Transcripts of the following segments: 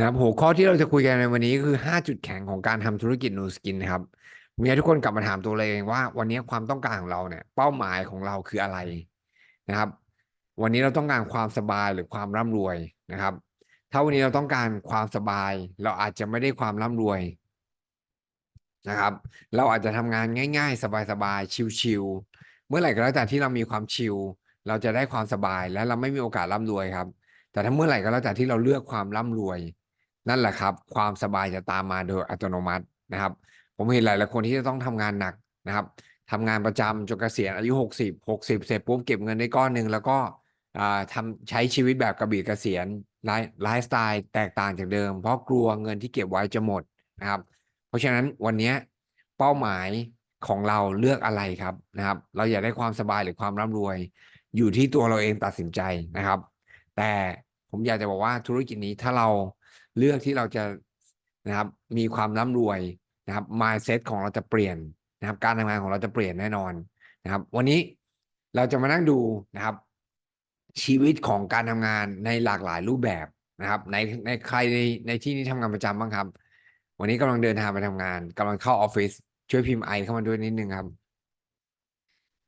นะครับหัวข้อที่เราจะคุยกันในวันนี้คือ 5 จุดแข็งของการทำธุรกิจนูสกินนะครับมีทุกคนกลับมาถามตัวเองว่า วันนี้ความต้องการของเราเนี่ย เป้าหมายของเราคืออะไรนะครับ วันนี้เราต้องการความสบายหรือความร่ำรวยนะครับ ถ้าวันนี้เราต้องการความสบาย เราอาจจะไม่ได้ความร่ำรวยนะครับ เราอาจจะทำงานง่าย ๆ สบายๆชิลๆเมื่อไหร่ก็แล้วแต่ที่เรามีความชิลเราจะได้ความสบายและเราไม่มีโอกาสร่ำรวยครับ แต่ถ้าเมื่อไหร่ก็แล้วแต่ที่เราเลือกความร่ำรวย นั่นแหละครับ ความสบายจะตามมาโดยอัตโนมัตินะครับ ผมเห็นหลายๆคนที่จะต้องทำงานหนักนะครับทำงานประจำจนเกษียณอายุ 60 60 เสร็จปุ๊บเก็บเงินได้ก้อนหนึ่งแล้วก็อ่าทำใช้ชีวิตแบบกระบี่เกษียณไลฟ์ไลฟ์สไตล์แตกต่างจากเดิม เพราะกลัวเงินที่เก็บไว้จะหมดนะครับ เพราะฉะนั้นวันนี้เป้าหมายของเราเลือกอะไรครับนะครับ เราอยากได้ความสบายหรือความร่ำรวย อยู่ที่ตัวเราเองตัดสินใจนะครับ แต่ผมอยากจะบอกว่าธุรกิจนี้ถ้าเรา เลือกที่เราจะนะครับมีความร่ำรวยนะครับ mindset ของเราจะเปลี่ยนนะครับ การทำงานของเราจะเปลี่ยนแน่นอนนะครับ วันนี้เราจะมานั่งดูนะครับ ชีวิตของการทำงานในหลากหลายรูปแบบนะครับในในใครในในที่นี้ทำงานประจำบ้างครับ วันนี้กำลังเดินทางไปทำงานกำลังเข้าออฟฟิศช่วยพิมพ์ไอเข้ามาด้วยนิดนึงครับ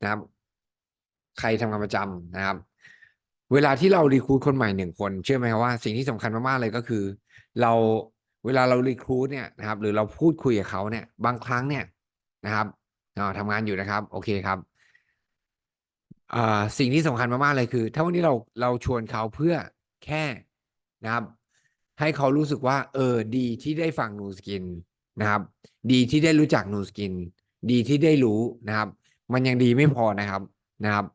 นะครับ ใครทำงานประจำนะครับ เวลาที่เรารีครูทคนใหม่หนึ่งคน เชื่อไหมว่าสิ่งที่สำคัญมากๆเลยก็คือ เราเวลาเรารีครูทเนี่ยนะครับ หรือเราพูดคุยกับเขาเนี่ย บางครั้งเนี่ยนะครับอ่าทำงานอยู่นะครับ โอเคครับอ่าสิ่งที่สำคัญมากๆเลยคือ ถ้าวันนี้เราเราชวนเขาเพื่อแค่นะครับ ให้เขารู้สึกว่า เออดีที่ได้ฟังนูสกินนะครับ ดีที่ได้รู้จักนูสกิน ดีที่ได้รู้นะครับ มันยังดีไม่พอนะครับนะครับ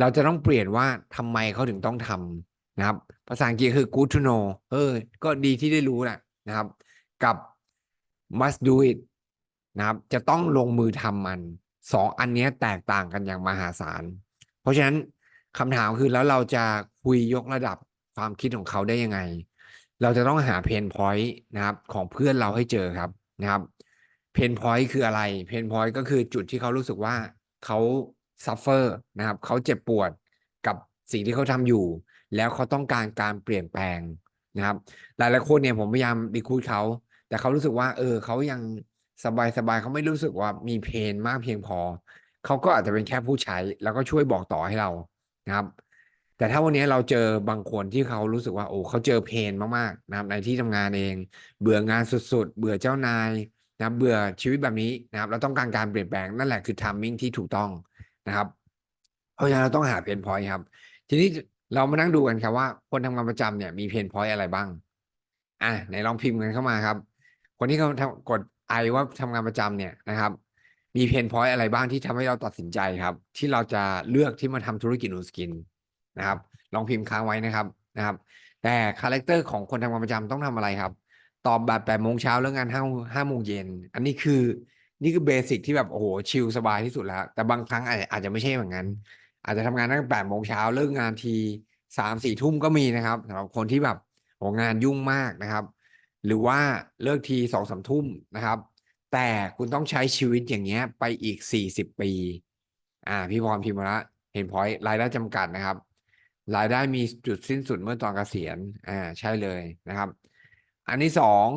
เราจะต้องเปลี่ยนว่าทำไมเขาถึงต้องทำนะครับ ภาษาอังกฤษคือ good to know เออ ก็ดีที่ได้รู้นะนะครับ กับ must do it นะครับ จะต้องลงมือทำมันสองอันนี้แตกต่างกันอย่างมหาศาล เพราะฉะนั้นคำถามคือแล้วเราจะคุยยกระดับความคิดของเขาได้ยังไง เราจะต้องหาเพนพอยต์นะครับของเพื่อนเราให้เจอครับนะครับ เพนพอยต์คืออะไร เพนพอยต์ก็คือจุดที่เขารู้สึกว่าเขา ซัฟเฟอร์นะครับเขาเจ็บปวดกับสิ่งที่เขาทำอยู่ แล้วเขาต้องการการเปลี่ยนแปลงนะครับ หลายๆคนเนี่ยผมพยายามดีคูดเขา แต่เขารู้สึกว่า เออเขายังสบายสบายเขาไม่รู้สึกว่ามีเพนมากเพียงพอ เขาก็อาจจะเป็นแค่ผู้ใช้ แล้วก็ช่วยบอกต่อให้เรานะครับ แต่ถ้าวันนี้เราเจอบางคนที่เขารู้สึกว่า โอ้เขาเจอเพนมากๆนะครับในที่ทำงานเอง เบื่องานสุด ๆ เบื่อเจ้านายนะเบื่อชีวิตแบบนี้นะครับ เราต้องการการเปลี่ยนแปลงนั่นแหละคือทามมิ่งที่ถูกต้อง นะครับ เพราะฉะนั้นเราต้องหาเพนพอยต์ครับ ทีนี้เรามานั่งดูกันครับว่า คนทำงานประจำเนี่ยมีเพนพอยต์อะไรบ้าง อะไหนลองพิมพ์กันเข้ามาครับ คนที่เขาทำกดไอว่าทำงานประจำเนี่ยนะครับ มีเพนพอยต์อะไรบ้างที่ทำให้เราตัดสินใจครับ ที่เราจะเลือกที่มาทำธุรกิจนูสกินนะครับ ลองพิมพ์ค้างไว้นะครับนะครับ แต่คาแรคเตอร์ของคนทำงานประจำต้องทำอะไรครับ ตอบแบบแปดโมงเช้าเลิกงานห้าห้าโมงเย็น อันนี้คือ นี่คือเบสิกที่แบบโอ้โหชิลสบายที่สุดแล้ว แต่บางครั้งอาจอาจจะไม่ใช่แบบนั้น อาจจะทำงานตั้งแปดโมงเช้าเลิกงานทีสามสี่ทุ่มก็มีนะครับสำหรับคนที่แบบโหงานยุ่งมากนะครับ หรือว่าเลิกทีสองสามทุ่มนะครับ แต่คุณต้องใช้ชีวิตอย่างเงี้ยไปอีกสี่สิบปี อ่า พี่พรพิมพ์มาละเห็นพอยต์รายได้จำกัดนะครับ รายได้มีจุดสิ้นสุดเมื่อตอนเกษียณอ่าใช่เลยนะครับ อันที่สอง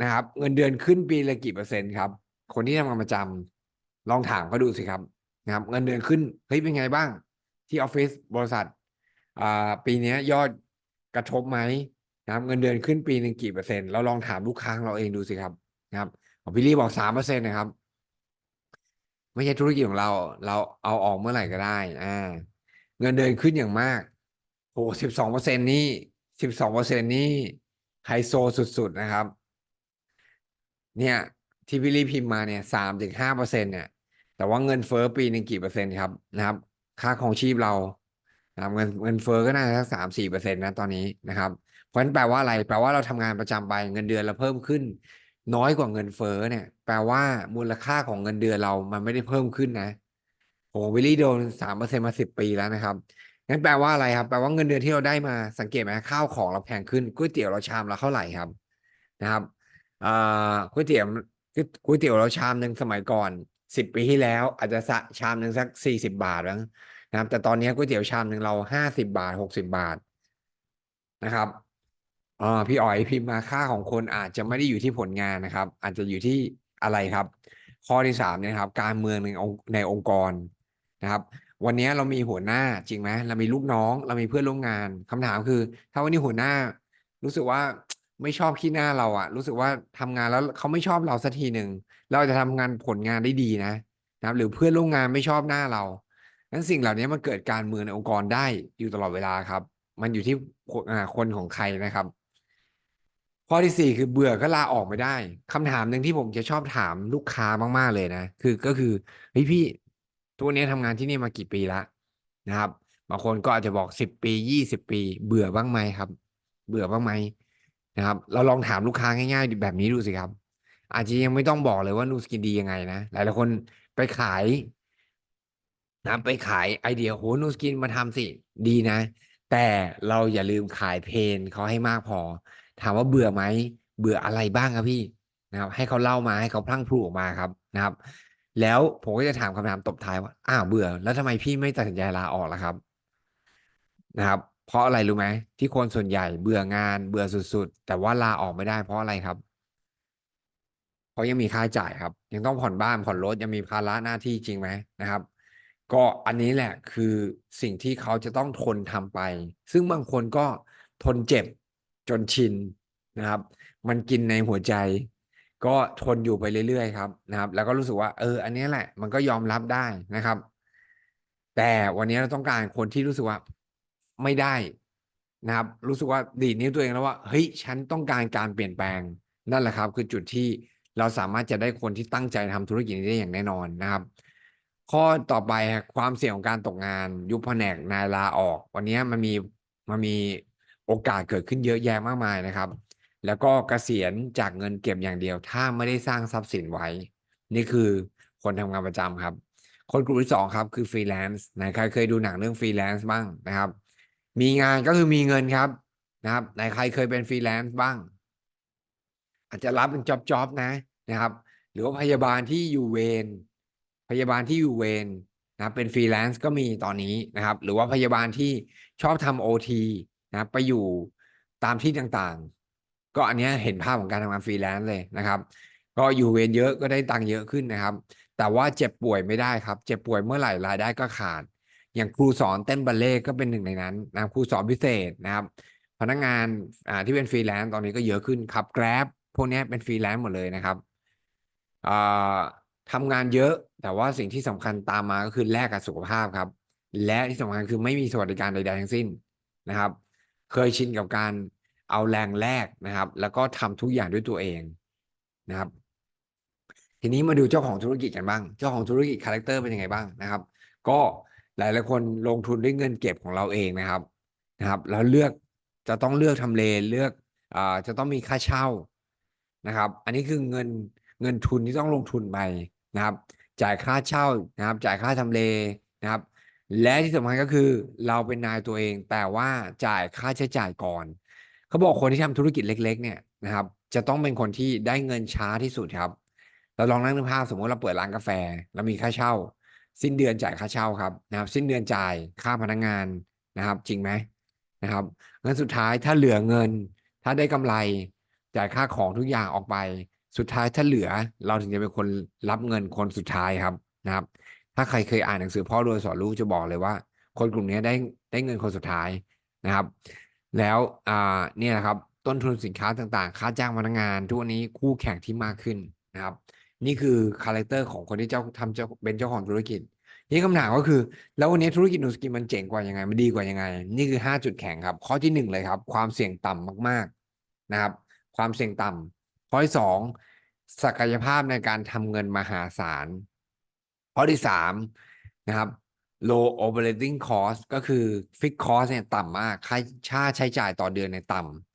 นะครับ เงินเดือนขึ้นปีละกี่เปอร์เซ็นต์ครับ คนที่ทำงานประจำลองถามเขาดูสิครับนะครับเงินเดือนขึ้นเฮ้ยเป็นไงบ้าง ที่ออฟฟิศบริษัทอ่าปีนี้ยอดกระทบไหมนะครับเงินเดือนขึ้นปีหนึ่งกี่เปอร์เซ็นต์เราลองถามลูกค้าเราเองดูสิครับนะครับพี่ลี่บอกสามเปอร์เซ็นต์นะครับ ไม่ใช่ธุรกิจของเรา เราเอาออกเมื่อไหร่ก็ได้อ่าเงินเดือนขึ้นอย่างมากโหสิบสองเปอร์เซ็นต์นี่สิบสองเปอร์เซ็นต์นี่ไฮโซสุดๆนะครับ เนี่ย ที่พี่ลี่พิมพ์มาเนี่ยสามถึงห้าเปอร์เซ็นเนี่ย แต่ว่าเงินเฟ้อปีหนึ่งกี่เปอร์เซ็นต์ครับนะครับ ค่าของชีพเรานะครับเงินเงินเฟ้อก็น่าจะสักสามสี่เปอร์เซ็นต์นะตอนนี้นะครับ เพราะฉะนั้นแปลว่าอะไร แปลว่าเราทำงานประจำไปเงินเดือนเราเพิ่มขึ้น น้อยกว่าเงินเฟ้อเนี่ย แปลว่ามูลค่าของเงินเดือนเรา มันไม่ได้เพิ่มขึ้นนะโอ้วิลลี่โดนสามเปอร์เซ็นต์มาสิบปีแล้วนะครับงั้นแปลว่าอะไรครับ แปลว่าเงินเดือนที่เราได้มาสังเกตไหมข้าวของเราแพงขึ้นก๋วยเตี๋ยวเราชามละเท่าไหร่ครับนะครับอ่าก๋วยเตี๋ยว ก๋วยเตี๋ยวเราชามหนึ่งสมัยก่อนสิบปีที่แล้ว อาจจะสะชามหนึ่งสักสี่สิบบาทแล้วนะครับ แต่ตอนนี้ก๋วยเตี๋ยวชามหนึ่งเราห้าสิบาทหกสิบาทนะครับอ่าพี่อ๋อยพิมพ์มาค่าของคนอาจจะไม่ได้อยู่ที่ผลงานนะครับ อาจจะอยู่ที่อะไรครับ ข้อที่สามเนี่ยครับ การเมืองในองค์ในองค์กรนะครับ วันนี้เรามีหัวหน้าจริงไหมเรามีลูกน้อง เรามีเพื่อนร่วมงานคำถามคือ ถ้าวันนี้หัวหน้า รู้สึกว่า ไม่ชอบขี้หน้าเราอะรู้สึกว่าทำงานแล้วเขาไม่ชอบเราสักทีหนึ่งเราจะทำงานผลงานได้ดีนะนะครับ หรือเพื่อนร่วมงานไม่ชอบหน้าเรานั้นสิ่งเหล่านี้มันเกิดการเมืองในองค์กรได้อยู่ตลอดเวลาครับ มันอยู่ที่คนอ่าคนของใครนะครับ ข้อที่สี่คือเบื่อก็ลาออกไม่ได้คำถามหนึ่งที่ผมจะชอบถามลูกค้ามากๆเลยนะ คือก็คือเฮ้ยพี่ตัวนี้ยทำงานที่นี่มากี่ปีละนะครับบางคนก็อาจจะบอกสิบปียี่สิบปี เบื่อบ้างไหมครับ เบื่อบ้างไหม นะครับ เราลองถามลูกค้าง่ายๆแบบนี้ดูสิครับ อาจจะยังไม่ต้องบอกเลยว่านูสกินดียังไงนะ หลายๆคนไปขายนะไปขายไอเดียโหนูสกินมาทำสิดีนะ แต่เราอย่าลืมขายเพนเขาให้มากพอ ถามว่าเบื่อไหมเบื่ออะไรบ้างครับพี่นะครับ ให้เขาเล่ามาให้เขาพลั่งพลูออกมาครับนะครับ แล้วผมก็จะถามคำถามตบท้ายว่าอ้าวเบื่อ แล้วทำไมพี่ไม่ตัดสินใจลาออกล่ะครับ นะครับ เพราะอะไรรู้ไหมที่คนส่วนใหญ่เบื่องานเบื่อสุดๆ แต่ว่าลาออกไม่ได้เพราะอะไรครับ เพราะยังมีค่าใช้จ่ายครับ ยังต้องผ่อนบ้านผ่อนรถยังมีภาระหน้าที่จริงไหมนะครับ ก็อันนี้แหละคือสิ่งที่เขาจะต้องทนทำไป ซึ่งบางคนก็ทนเจ็บจนชินนะครับ มันกินในหัวใจ ก็ทนอยู่ไปเรื่อยๆครับนะครับ แล้วก็รู้สึกว่าเออ อันนี้แหละ มันก็ยอมรับได้นะครับ แต่วันนี้เราต้องการคนที่รู้สึกว่า ไม่ได้นะครับ รู้สึกว่าดีนิ้วตัวเองแล้วว่าเฮ้ยฉันต้องการการเปลี่ยนแปลงนั่นแหละครับ คือจุดที่เราสามารถจะได้คนที่ตั้งใจทำธุรกิจนี้ได้อย่างแน่นอนนะครับ ข้อต่อไปครับความเสี่ยงของการตกงาน ยุบแผนกนายลาออก วันนี้มันมีมันมีโอกาสเกิดขึ้นเยอะแยะมากมายนะครับ แล้วก็เกษียณจากเงินเก็บอย่างเดียว ถ้าไม่ได้สร้างทรัพย์สินไว้ นี่คือคนทำงานประจำครับ คนกลุ่มที่สองครับคือฟรีแลนซ์ไหนใครเคยดูหนังเรื่องฟรีแลนซ์บ้างนะครับ มีงานก็คือมีเงินครับนะครับไหนใครเคยเป็นฟรีแลนซ์บ้าง อาจจะรับเป็นจ็อบๆนะนะครับ หรือว่าพยาบาลที่อยู่เวรพยาบาลที่อยู่เวรนะครับเป็นฟรีแลนซ์ก็มีตอนนี้นะครับ หรือว่าพยาบาลที่ชอบทำโอทีนะครับไปอยู่ตามที่ต่างๆ ก็อันเนี้ยเห็นภาพของการทำงานฟรีแลนซ์เลยนะครับ ก็อยู่เวรเยอะก็ได้ตังค์เยอะขึ้นนะครับ แต่ว่าเจ็บป่วยไม่ได้ครับ เจ็บป่วยเมื่อไหร่รายได้ก็ขาด อย่างครูสอนเต้นบัลเล่ก็เป็นหนึ่งในนั้นนะครับครูสอนพิเศษนะครับ พนักงานอ่าที่เป็นฟรีแลนซ์ตอนนี้ก็เยอะขึ้นขับแกร็บพวกนี้เป็นฟรีแลนซ์หมดเลยนะครับอ่าทำงานเยอะแต่ว่าสิ่งที่สำคัญตามมาก็คือแลกกับสุขภาพครับ และที่สำคัญคือไม่มีสวัสดิการใดๆทั้งสิ้นนะครับ เคยชินกับการเอาแรงแลกนะครับ แล้วก็ทำทุกอย่างด้วยตัวเองนะครับ ทีนี้มาดูเจ้าของธุรกิจกันบ้าง เจ้าของธุรกิจคาแรคเตอร์เป็นยังไงบ้างนะครับ ก็ หลายหลายคนลงทุนด้วยเงินเก็บของเราเองนะครับนะครับ แล้วเลือกจะต้องเลือกทำเลเลือกอ่าจะต้องมีค่าเช่านะครับ อันนี้คือเงินเงินทุนที่ต้องลงทุนไปนะครับ จ่ายค่าเช่านะครับ จ่ายค่าทำเลนะครับ และที่สำคัญก็คือเราเป็นนายตัวเอง แต่ว่าจ่ายค่าใช้จ่ายก่อนเขาบอกคนที่ทำธุรกิจเล็ก ๆ เนี่ยนะครับ จะต้องเป็นคนที่ได้เงินช้าที่สุดครับ เราลองนั่งนึกภาพสมมติเราเปิดร้านกาแฟเรามีค่าเช่า สิ้นเดือนจ่ายค่าเช่าครับนะครับ สิ้นเดือนจ่ายค่าพนักงานนะครับ จริงไหมนะครับเงินสุดท้ายถ้าเหลือเงิน ถ้าได้กำไรจ่ายค่าของทุกอย่างออกไป สุดท้ายถ้าเหลือ เราถึงจะเป็นคนรับเงินคนสุดท้ายครับนะครับ ถ้าใครเคยอ่านหนังสือพ่อรวยสอนลูกจะบอกเลยว่า คนกลุ่มนี้ได้ได้เงินคนสุดท้ายนะครับ แล้วอ่าเนี่ยนะครับต้นทุนสินค้าต่างๆ ค่าจ้างพนักงาน ทุกวันนี้คู่แข่งที่มากขึ้นนะครับ นี่คือคาแรคเตอร์ของคนที่เจ้าทำเจ้าเป็นเจ้าของธุรกิจ นี่คำถามก็คือ แล้ววันนี้ธุรกิจนูสกินมันเจ๋งกว่ายังไง มันดีกว่ายังไง นี่คือห้าจุดแข็งครับ ข้อที่หนึ่งเลยครับ ความเสี่ยงต่ำมากๆนะครับ ความเสี่ยงต่ำข้อที่สองศักยภาพในการทำเงินมหาศาล ข้อที่สามนะครับ low operating cost ก็คือ fixed cost เนี่ยต่ำมาก ค่าค่าใช้จ่ายต่อเดือนเนี่ยต่ำ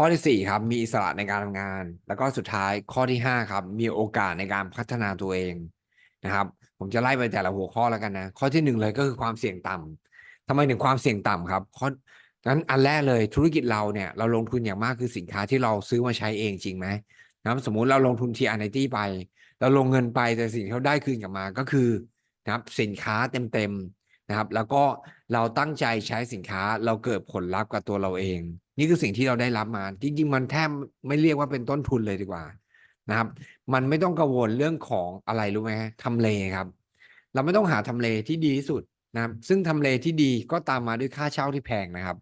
ข้อที่สี่ครับมีอิสระในการทำงาน แล้วก็สุดท้ายข้อที่ห้าครับ มีโอกาสในการพัฒนาตัวเองนะครับ ผมจะไล่ไปแต่ละหัวข้อแล้วกันนะ ข้อที่หนึ่งเลยก็คือความเสี่ยงต่ำทำไมถึงความเสี่ยงต่ำครับข้อนั้นอันแรกเลยธุรกิจเราเนี่ยเราลงทุนอย่างมากคือสินค้าที่เราซื้อมาใช้เองจริงไหมนะครับสมมุติเราลงทุนทีอาร์ไนตี้ไป เราลงเงินไปแต่สิ่งที่เขาได้คืนกลับมาก็คือนะครับสินค้าเต็มๆนะครับ แล้วก็เราตั้งใจใช้สินค้าเราเกิดผลลัพธ์กับตัวเราเอง นี่คือสิ่งที่เราได้รับมา จริงๆ มันแทบไม่เรียกว่าเป็นต้นทุนเลยดีกว่านะครับ มันไม่ต้องกังวลเรื่องของอะไรรู้ไหมทำเลครับ เราไม่ต้องหาทำเลที่ดีที่สุดนะครับ ซึ่งทำเลที่ดีก็ตามมาด้วยค่าเช่าที่แพงนะครับ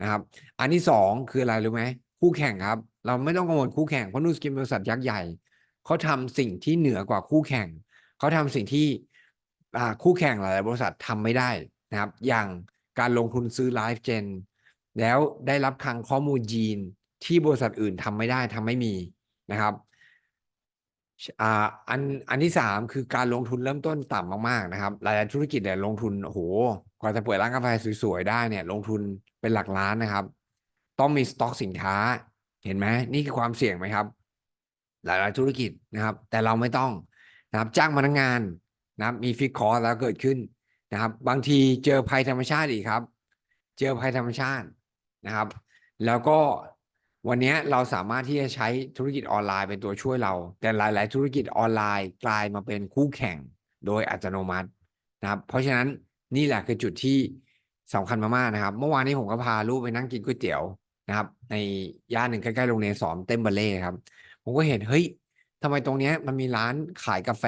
นะครับ อันที่สองคืออะไรรู้ไหมคู่แข่งครับ เราไม่ต้องกังวลคู่แข่งเพราะนูสกินบริษัทยักษ์ใหญ่เขาทำสิ่งที่เหนือกว่าคู่แข่งเขาทำสิ่งที่คู่แข่งหลายบริษัททำไม่ได้นะครับ อย่างการลงทุนซื้อไลฟ์เจน แล้วได้รับคลังข้อมูลยีนที่บริษัทอื่นทำไม่ได้ทำไม่มีนะครับอ่าอันอันที่สามคือการลงทุนเริ่มต้นต่ำมากๆนะครับหลายๆธุรกิจเนี่ยลงทุนโอ้โหกว่าจะเปิดร้านกาแฟสวยๆได้เนี่ย ลงทุนเป็นหลักล้านนะครับ ต้องมีสต็อกสินค้า เห็นไหมนี่คือความเสี่ยงไหมครับ หลายๆธุรกิจนะครับ แต่เราไม่ต้องนะครับ จ้างพนักงานนะครับ มีฟิกคอร์แล้วเกิดขึ้นนะครับ บางทีเจอภัยธรรมชาติอีกครับ เจอภัยธรรมชาติ นะครับ แล้วก็วันนี้เราสามารถที่จะใช้ธุรกิจออนไลน์เป็นตัวช่วยเรา แต่หลาย ๆ ธุรกิจออนไลน์กลายมาเป็นคู่แข่งโดยอัตโนมัตินะครับ เพราะฉะนั้นนี่แหละคือจุดที่สำคัญมากๆนะครับ เมื่อวานนี้ผมก็พาลูกไปนั่งกินก๋วยเตี๋ยวนะครับ ในย่านหนึ่งใกล้ๆโรงเรียนสอนเต้มบัลเล่ครับ ผมก็เห็นเฮ้ยทำไมตรงนี้มันมีร้านขายกาแฟ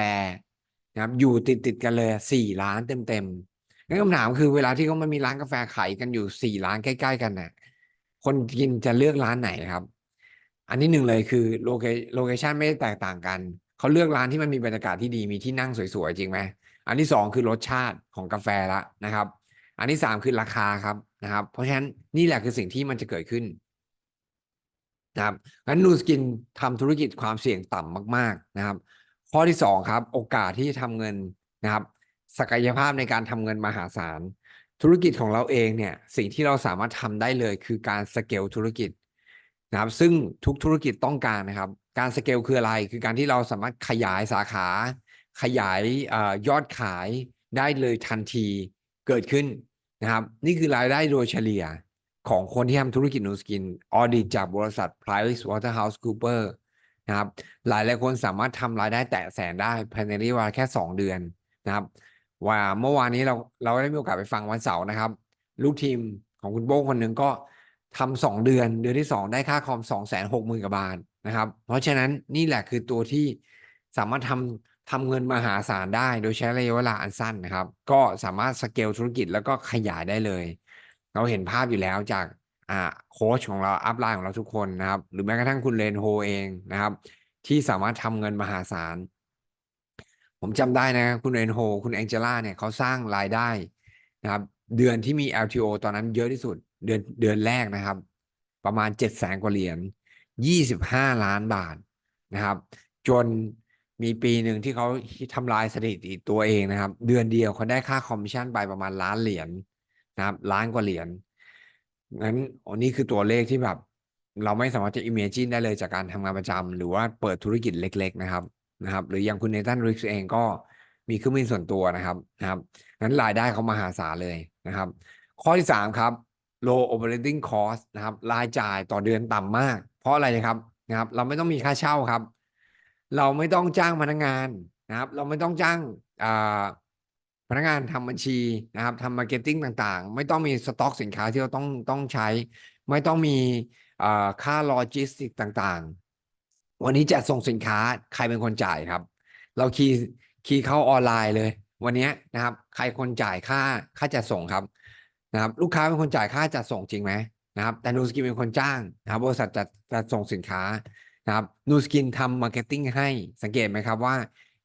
นะครับ อยู่ติดติดกันเลยสี่ร้านเต็มๆงั้นคำถามคือเวลาที่เขามันมีร้านกาแฟขายกันอยู่สี่ร้านใกล้ ๆ กันน่ะ คนกินจะเลือกร้านไหนครับ อันที่หนึ่งเลยคือโลเคโลเคชันไม่ได้แตกต่างกัน เขาเลือกร้านที่มันมีบรรยากาศที่ดีมีที่นั่งสวยๆจริงไหมอันที่สองคือรสชาติของกาแฟละนะครับ อันที่สามคือราคาครับนะครับ เพราะฉะนั้นนี่แหละคือสิ่งที่มันจะเกิดขึ้นนะครับงั้นนูสกินทำธุรกิจความเสี่ยงต่ำมาก ๆนะครับ ข้อที่สองครับ โอกาสที่จะทำเงินนะครับ ศักยภาพในการทำเงินมหาศาล ธุรกิจของเราเองเนี่ยสิ่งที่เราสามารถทำได้เลยคือการสเกลธุรกิจนะครับ ซึ่งทุกธุรกิจต้องการนะครับ การสเกลคืออะไร คือการที่เราสามารถขยายสาขา ขยายอยอดขายได้เลยทันทีเกิดขึ้นนะครับ นี่คือรายได้โดยเฉลี่ยของคนที่ทำธุรกิจนูสกินออดิตจากบริษัท Price Waterhouse Cooper นะครับ หลายหลายคนสามารถทำรายได้แตะแสนได้ภายในระยะเวลาแค่ 2 เดือนนะครับ ว่าเมื่อวานนี้เราเราได้มีโอกาสไปฟังวันเสาร์นะครับ ลูกทีมของคุณโบ้คนหนึ่งก็ทำสองเดือนเดือนที่สองได้ค่าคอมสองแสนหกหมื่นกว่าบาทนะครับ เพราะฉะนั้นนี่แหละคือตัวที่สามารถทำทำเงินมหาศาลได้ โดยใช้ระยะเวลาอันสั้นนะครับ ก็สามารถสเกลธุรกิจแล้วก็ขยายได้เลย เราเห็นภาพอยู่แล้วจากอ่าโค้ชของเราอัพไลน์ของเราทุกคนนะครับ หรือแม้กระทั่งคุณเรนโฮเองนะครับ ที่สามารถทำเงินมหาศาล ผมจำได้นะ คุณเรนโฮ คุณแองเจล่าเนี่ยเขาสร้างรายได้นะครับ เดือนที่มี LTO ตอนนั้นเยอะที่สุด เดือนเดือนแรกนะครับ ประมาณเจ็ดแสนกว่าเหรียญยี่สิบห้าล้านบาทนะครับ จนมีปีหนึ่งที่เขาทำลายสถิติตัวเองนะครับ เดือนเดียวเขาได้ค่าคอมมิชชั่นไปประมาณล้านเหรียญนะครับล้านกว่าเหรียญงั้นอันนี้คือตัวเลขที่แบบ เราไม่สามารถจะ imagine ได้เลยจากการทำงานประจำหรือว่าเปิดธุรกิจเล็ก ๆ นะครับ นะครับหรืออย่างคุณเนตันริกเองก็มีเครื่องบินส่วนตัวนะครับนะครับงั้นรายได้เขามหาศาลเลยนะครับ ข้อที่สามครับ low operating cost นะครับรายจ่ายต่อเดือนต่ำมาก เพราะอะไรนะครับนะครับ เราไม่ต้องมีค่าเช่าครับ เราไม่ต้องจ้างพนักงานนะครับ เราไม่ต้องจ้างพนักงานทำบัญชีนะครับทำมาร์เก็ตติ้งต่างๆ ไม่ต้องมีสต็อกสินค้าที่เราต้องต้องใช้ ไม่ต้องมีค่าโลจิสติกต่างๆ วันนี้จะส่งสินค้าใครเป็นคนจ่ายครับ เราคีย์คีย์เข้าออนไลน์เลย วันนี้นะครับ ใครคนจ่ายค่าค่าจัดส่งครับนะครับ ลูกค้าเป็นคนจ่ายค่าจัดส่งจริงไหมนะครับแต่นูสกินเป็นคนจ้างนะครับบริษัทจัดจัดส่งสินค้านะครับนูสกินทำมาร์เก็ตติ้งให้สังเกตไหมครับว่า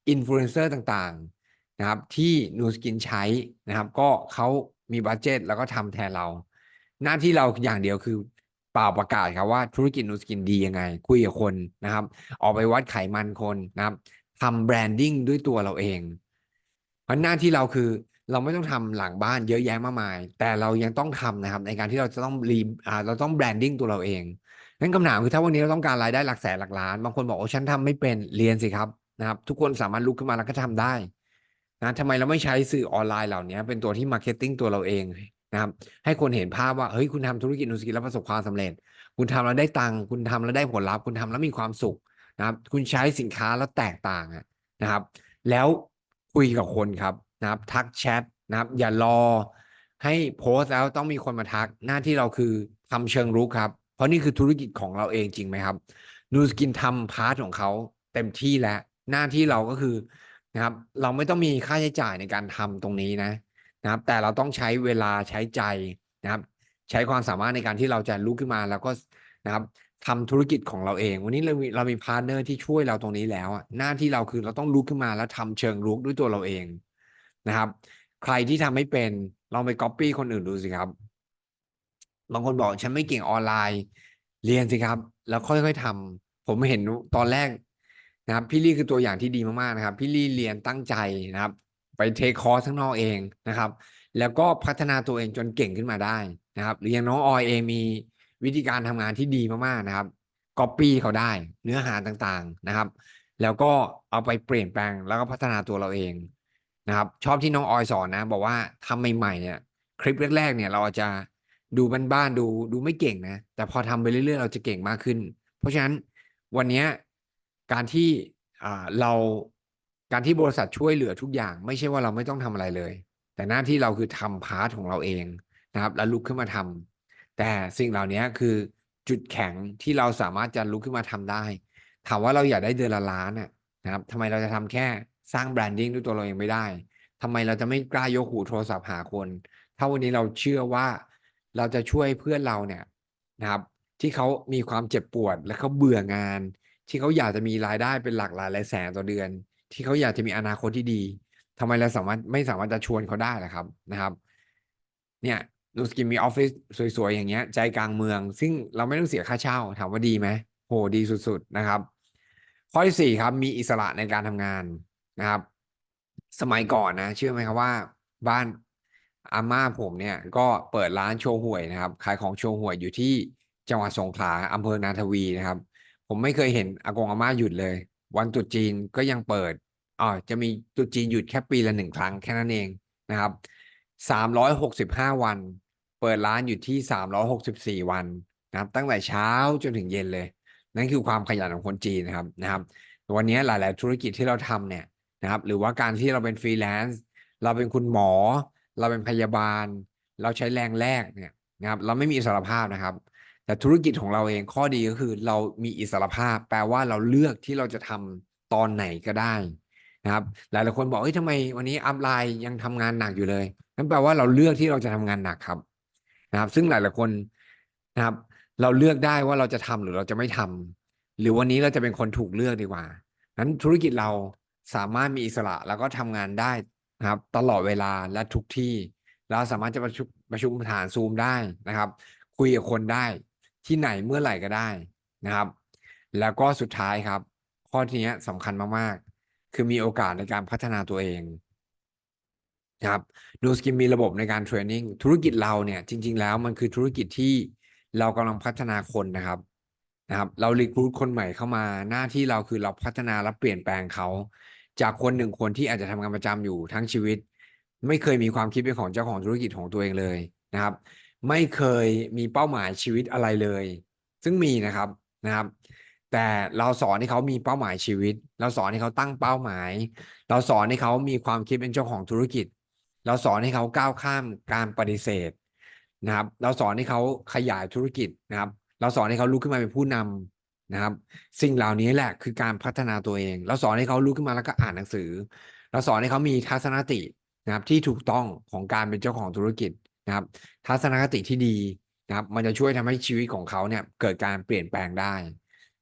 อินฟลูเอนเซอร์ต่างๆนะครับ ที่นูสกินใช้นะครับ ก็เขามีบัตเจตแล้วก็ทำแทนเรา หน้าที่เราอย่างเดียวคือ ล่าประกาศครับว่าธุรกิจนูสกินดียังไง คุยกับคนนะครับ ออกไปวัดไขมันคนนะครับทำแบรนดิ้งด้วยตัวเราเอง เพราะหน้าที่เราคือเราไม่ต้องทำหลังบ้านเยอะแยะมากมาย แต่เรายังต้องทำนะครับ ในการที่เราจะต้องรีเราต้องแบรนดิ้งตัวเราเองนั่นคำถามคือถ้าวันนี้เราต้องการรายได้หลักแสนหลักล้าน บางคนบอกโอ้ฉันทำไม่เป็นเรียนสิครับนะครับ ทุกคนสามารถลุกขึ้นมาแล้วก็ทำได้นะทำไมเราไม่ใช้สื่อออนไลน์เหล่านี้เป็นตัวที่มาร์เก็ตติ้งตัวเราเอง นะครับให้คนเห็นภาพว่าเฮ้ยคุณทำธุรกิจนูสกินแล้วประสบความสำเร็จ คุณทำแล้วได้ตังค์คุณทำแล้วได้ผลลัพธ์คุณทำแล้วมีความสุขนะครับ คุณใช้สินค้าแล้วแตกต่างนะครับ แล้วคุยกับคนครับนะครับ ทักแชทนะครับ อย่ารอให้โพสต์แล้วต้องมีคนมาทักหน้าที่เราคือทำเชิงรุกครับ เพราะนี่คือธุรกิจของเราเองจริงไหมครับนูสกินทำพาร์ทของเขาเต็มที่แล้วหน้าที่เราก็คือนะครับ เราไม่ต้องมีค่าใช้จ่ายในการทำตรงนี้นะ นะครับแต่เราต้องใช้เวลาใช้ใจนะครับ ใช้ความสามารถในการที่เราจะลุกขึ้นมาแล้วก็นะครับทำธุรกิจของเราเอง วันนี้เรามีเรามีพาร์ทเนอร์ที่ช่วยเราตรงนี้แล้วหน้าที่เราคือเราต้องลุกขึ้นมาแล้วทำเชิงรุกด้วยตัวเราเองนะครับ ใครที่ทำไม่เป็นลองไปก๊อปปี้คนอื่นดูสิครับบางคนบอกฉันไม่เก่งออนไลน์ เรียนสิครับ แล้วค่อยๆทำผมเห็นตอนแรกนะครับ พี่ลี่คือตัวอย่างที่ดีมากๆนะครับ พี่ลี่เรียนตั้งใจนะครับ ไปเทคคอร์สข้างนอกเองนะครับ แล้วก็พัฒนาตัวเองจนเก่งขึ้นมาได้นะครับ หรืออย่างน้องออยเองมีวิธีการทำงานที่ดีมากๆนะครับก๊อปปี้เขาได้เนื้อหาต่างๆนะครับ แล้วก็เอาไปเปลี่ยนแปลงแล้วก็พัฒนาตัวเราเองนะครับ ชอบที่น้องออยสอนนะ บอกว่าทำใหม่ๆเนี่ยคลิปแรกๆเนี่ยเราอาจจะดูบ้านๆดูดูไม่เก่งนะ แต่พอทำไปเรื่อยๆ เราจะเก่งมากขึ้น เพราะฉะนั้นวันนี้การที่เรา การที่บริษัทช่วยเหลือทุกอย่าง ไม่ใช่ว่าเราไม่ต้องทำอะไรเลย แต่หน้าที่เราคือทำพาร์ทของเราเองนะครับ แล้วลุกขึ้นมาทำแต่สิ่งเหล่านี้คือจุดแข็งที่เราสามารถจะลุกขึ้นมาทำได้ ถามว่าเราอยากได้เดือนละล้านน่ะนะครับทำไมเราจะทำแค่สร้างแบรนดิ้งด้วยตัวเราเองไม่ได้ทำไมเราจะไม่กล้ายกหูโทรศัพท์หาคน ถ้าวันนี้เราเชื่อว่าเราจะช่วยเพื่อนเราเนี่ยนะครับ ที่เขามีความเจ็บปวดและเขาเบื่องาน ที่เขาอยากจะมีรายได้เป็นหลักหลายหลายแสนต่อเดือน ที่เขาอยากจะมีอนาคตที่ดีทำไมเราสามารถไม่สามารถจะชวนเขาได้ล่ะครับนะครับ เนี่ยนูสกินมีออฟฟิศสวยๆอย่างเงี้ย ใจกลางเมือง ซึ่งเราไม่ต้องเสียค่าเช่า ถามว่าดีไหมโหดีสุดๆนะครับ ข้อที่สี่ครับ มีอิสระในการทำงานนะครับ สมัยก่อนนะ เชื่อไหมครับว่า บ้านอาม่าผมเนี่ย ก็เปิดร้านโชว์หวยนะครับขายของโชว์หวยอยู่ที่จังหวัดสงขลาอำเภอนาทวีนะครับ ผมไม่เคยเห็นอากงอาม่าหยุดเลย วันตรุษจีนก็ยังเปิดอ๋อจะมีตรุษจีนหยุดแค่ปีละหนึ่งครั้งแค่นั้นเองนะครับสามร้อยหกสิบห้าวัน เปิดร้านอยู่ที่สามร้อยหกสิบสี่วันนะครับตั้งแต่เช้าจนถึงเย็นเลย นั่นคือความขยันของคนจีนนะครับนะครับ วันนี้หลาย ๆ ธุรกิจที่เราทำเนี่ยนะครับ หรือว่าการที่เราเป็นฟรีแลนซ์เราเป็นคุณหมอ เราเป็นพยาบาล เราใช้แรงแรกเนี่ยนะครับ เราไม่มีอิสรภาพนะครับ แต่ธุรกิจของเราเองข้อดีก็คือเรามีอิสระภาพ แปลว่าเราเลือกที่เราจะทำตอนไหนก็ได้นะครับหลายๆคนบอกเฮ้ยทำไมวันนี้อัพไลน์ยังทำงานหนักอยู่เลยนั่นแปลว่าเราเลือกที่เราจะทำงานหนักครับนะครับ ซึ่งหลายๆคนนะครับ เราเลือกได้ว่าเราจะทำหรือเราจะไม่ทำหรือวันนี้เราจะเป็นคนถูกเลือกดีกว่านั้นธุรกิจเราสามารถมีอิสระแล้วก็ทำงานได้นะครับ ตลอดเวลาและทุกที่เราสามารถจะประชุมประชุมผ่านซูมได้นะครับ คุยกับคนได้ ที่ไหนเมื่อไหร่ก็ได้นะครับ แล้วก็สุดท้ายครับ ข้อที่นี้สำคัญมากๆ คือมีโอกาสในการพัฒนาตัวเองนะครับดูสกิมมีระบบในการเทรนนิ่งธุรกิจเราเนี่ยจริง ๆ แล้วมันคือธุรกิจที่เรากำลังพัฒนาคนนะครับนะครับเรารีคูดคนใหม่เข้ามาหน้าที่เราคือเราพัฒนาและเปลี่ยนแปลงเขา จากคนหนึ่งคนที่อาจจะทำงานประจำอยู่ทั้งชีวิต ไม่เคยมีความคิดเป็นของเจ้าของธุรกิจของตัวเองเลยนะครับ ไม่เคยมีเป้าหมายชีวิตอะไรเลย ซึ่งมีนะครับนะครับ แต่เราสอนให้เขามีเป้าหมายชีวิต เราสอนให้เขาตั้งเป้าหมาย เราสอนให้เขามีความคิดเป็นเจ้าของธุรกิจ เราสอนให้เขาก้าวข้ามการปฏิเสธนะครับ เราสอนให้เขาขยายธุรกิจนะครับ เราสอนให้เขาลุกขึ้นมาเป็นผู้นำนะครับ สิ่งเหล่านี้แหละคือการพัฒนาตัวเอง เราสอนให้เขาลุกขึ้นมาแล้วก็อ่านหนังสือ เราสอนให้เขามีทัศนคตินะครับที่ถูกต้องของการเป็นเจ้าของธุรกิจ นะครับ ทัศนคติที่ดีนะครับ มันจะช่วยทำให้ชีวิตของเขาเนี่ยเกิดการเปลี่ยนแปลงได้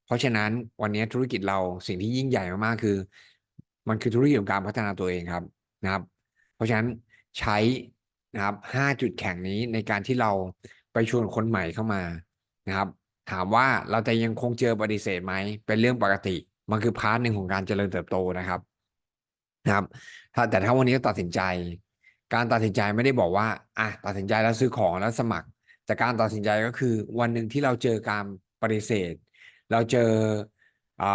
เพราะฉะนั้นวันนี้ธุรกิจเราสิ่งที่ยิ่งใหญ่มากๆคือ มันคือธุรกิจของการพัฒนาตัวเองครับนะครับ เพราะฉะนั้นใช้นะครับห้าจุดแข็งนี้ในการที่เราไปชวนคนใหม่เข้ามานะครับ ถามว่าเราจะยังคงเจอปฏิเสธไหมเป็นเรื่องปกติ มันคือพาร์ทหนึ่งของการเจริญเติบโตนะครับนะครับแต่ถ้าวันนี้ตัดสินใจ การตัดสินใจไม่ได้บอกว่าอะตัดสินใจแล้วซื้อของแล้วสมัคร แต่การตัดสินใจก็คือ วันหนึ่งที่เราเจอการปฏิเสธ เราเจออ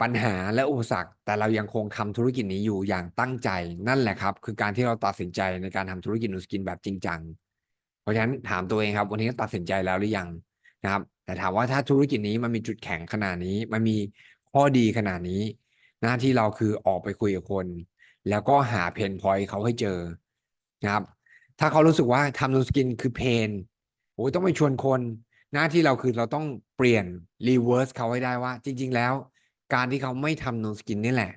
ปัญหาและอุปสรรค แต่เรายังคงทำธุรกิจนี้อยู่อย่างตั้งใจนั่นแหละครับ คือการที่เราตัดสินใจในการทำธุรกิจนูสกินแบบจริงจังเพราะฉะนั้นถามตัวเองครับ วันนี้ตัดสินใจแล้วหรือยังนะครับ แต่ถามว่าถ้าธุรกิจนี้มันมีจุดแข็งขนาดนี้ มันมีข้อดีขนาดนี้ หน้าที่เราคือออกไปคุยกับคน แล้วก็หาเพนพอยต์เขาให้เจอนะครับ ถ้าเขารู้สึกว่าทำนูสกินคือเพนโอ้ยต้องไปชวนคน หน้าที่เราคือเราต้องเปลี่ยนรีเวิร์สเขาให้ได้ว่า จริง ๆ แล้ว การที่เขาไม่ทำ no skin นี่แหละ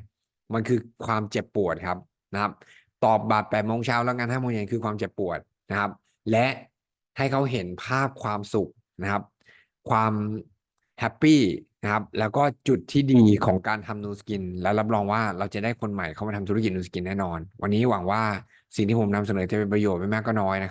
มันคือความเจ็บปวดครับนะครับ ตอบบัตรแปดโมงเช้าแล้วงานห้าโมงเย็นคือความเจ็บปวดนะครับ และให้เขาเห็นภาพความสุขนะครับ ความแฮปปี้ นะครับ แล้วก็จุดที่ดีของการทำนูสกิน และรับรองว่าเราจะได้คนใหม่เข้ามาทำธุรกิจนูสกินแน่นอน วันนี้หวังว่าสิ่งที่ผมนำเสนอจะเป็นประโยชน์ไม่มากก็น้อยนะครับ